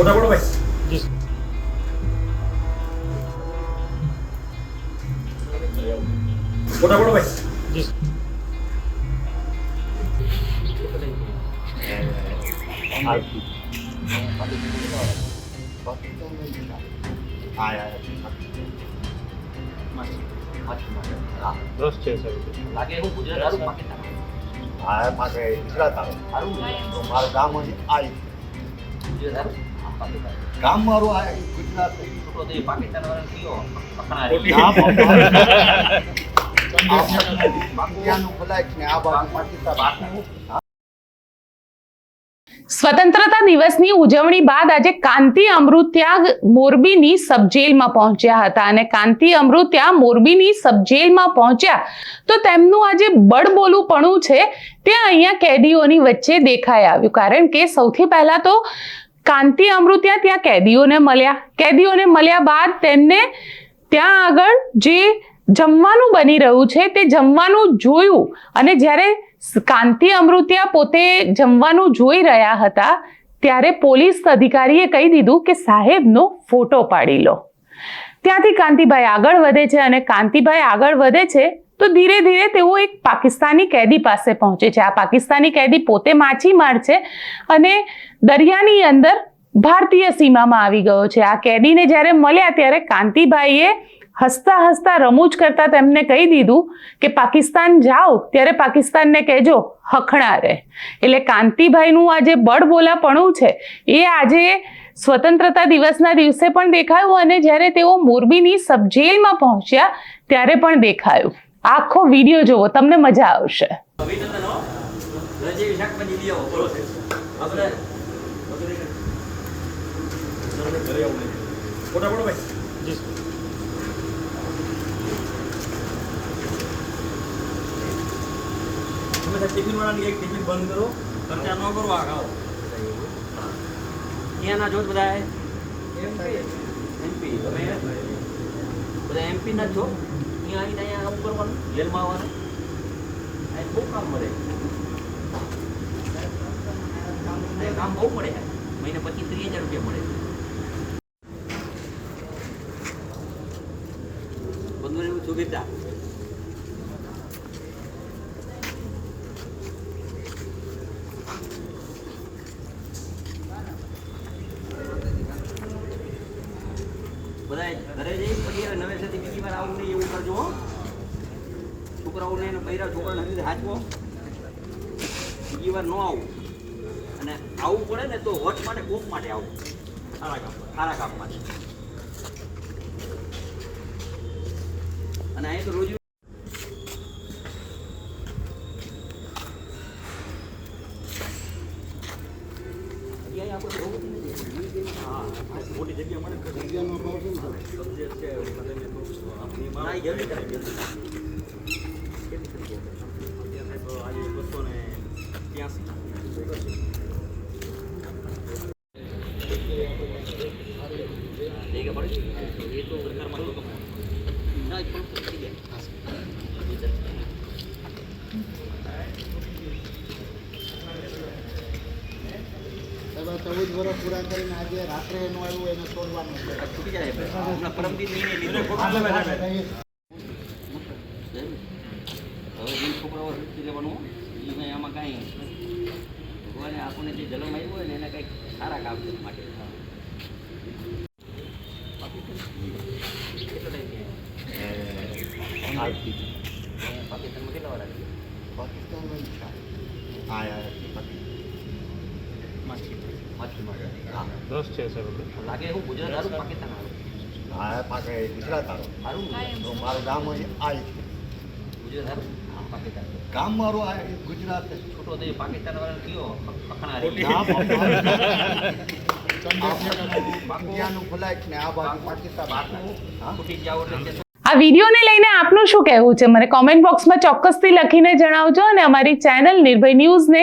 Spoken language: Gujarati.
ફોટા પડો ભાઈ જી ફોટા પડો ભાઈ જી દસ છે સર લાગે એવું ગુજરાત હારું પાકિસ્તાન હા પાસે ગુજરાત આવે હારું તો મારું ગામ અહીં આઈ ગુજરાત ગામ મારું આ ગુજરાત છોટો દે પાકિસ્તાન વાળા કયો? સ્વતંત્રતા દિવસની ઉજવણી બાદ આજે કાંતિ અમૃત્યાગ મોરબીની સબજેલમાં પહોંચ્યા હતા અને કાંતિ અમૃત્યા મોરબીની સબજેલમાં પહોંચ્યા. તો તેમનું આજે બડબોલુંપણું છે તે અહીંયા કેદીઓની વચ્ચે દેખાઈ આવ્યું. કારણ કે સૌથી પહેલા તો કાંતિ અમૃત્યા ત્યાં કેદીઓને મળ્યા. કેદીઓને મળ્યા બાદ તેમને ત્યાં આગળ જે જમવાનું બની રહ્યું છે તે જમવાનું જોયું. અને જ્યારે કાંતિ અમૃત્યા પોતે જમવાનું જોઈ રહ્યા હતા, ત્યારે પોલીસ અધિકારીએ કહી દીધું કે સાહેબનો ફોટો પાડી લો. ત્યાંથી કાંતિભાઈ આગળ વધે છે અને કાંતિભાઈ આગળ વધે છે તો ધીરે ધીરે તેઓ એક પાકિસ્તાની કેદી પાસે પહોંચે છે. આ પાકિસ્તાની કેદી પોતે માછીમાર છે અને દરિયાની અંદર ભારતીય સીમામાં આવી ગયો છે. આ કેદીને જ્યારે મળ્યા ત્યારે કાંતિભાઈએ હસતા હસતા રમૂજ કરતા તેમને કહી દીધું કે, પાકિસ્તાન જાઓ, ત્યારે પાકિસ્તાનને કહેજો હખણા રહે એટલે કાંતિભાઈનું આ જે બળબોલાપણું છે, એ આજે સ્વતંત્રતા દિવસના દિવસે પણ દેખાયું અને જ્યારે તેઓ મોરબીની સબજેલમાં પહોંચ્યા ત્યારે પણ દેખાયું. આખો વીડિયો જોવો તમને મજા આવશે. ટિફિન વાળાની એક ટિફિન બંધ કરો. ખર્ચા ન કરો આ ખાઓ. અહીંયાના જો બધા એમપી તમે બધા એમપી ના છો? અહીંયા આવીને અહીંયા કામ કરવાનું? જેલમાં આવવાનું? આ બહુ કામ મળે. કામ બહુ મળે મહિને પચીસ ત્રીસ હજાર રૂપિયા મળે. બંધુ એવું સુવિધા બીજી આવું નહીં એવું કરજો છોકરાઓને એને બૈરા છોકરાને હજી હાચવો. બીજી વાર ન આવું. અને આવવું પડે ને તો વટ માટે કોક માટે આવું. સારા કામ સારા કામ માટે. અને અહીં તો રોજ મોટી જગ્યા મળે. ને તો સબ્જેક્ટ છે? नाही घेऊन Thank you. ચૌદ વર્ષ પૂરા કરીને આજે રાત્રે એનું આવ્યું એને છોડવાનું છે. આમાં કાંઈ ભગવાને આપણને જે જન્મ આવ્યો હોય ને એને કંઈક સારા કામ માટે? પાકિસ્તાનમાં કેટલા વાર આવી પાકિસ્તાન. આયા માછીમાર છે સર લાગે એવું ગુજરાત હારું પાકિસ્તાન હારું હા પાસે ગુજરાત આવે તો મારું ગામ અહીં ગુજરાત હારું પાકિસ્તાન ગામ મારું આ ગુજરાત છોટો પાકિસ્તાન વાળા કયો? આ વિડીયોને લઈને આપનું શું કહેવું છે? મને કોમેન્ટ બોક્સમાં ચોક્કસથી લખીને જણાવજો અને અમારી ચેનલ નિર્ભય ન્યૂઝને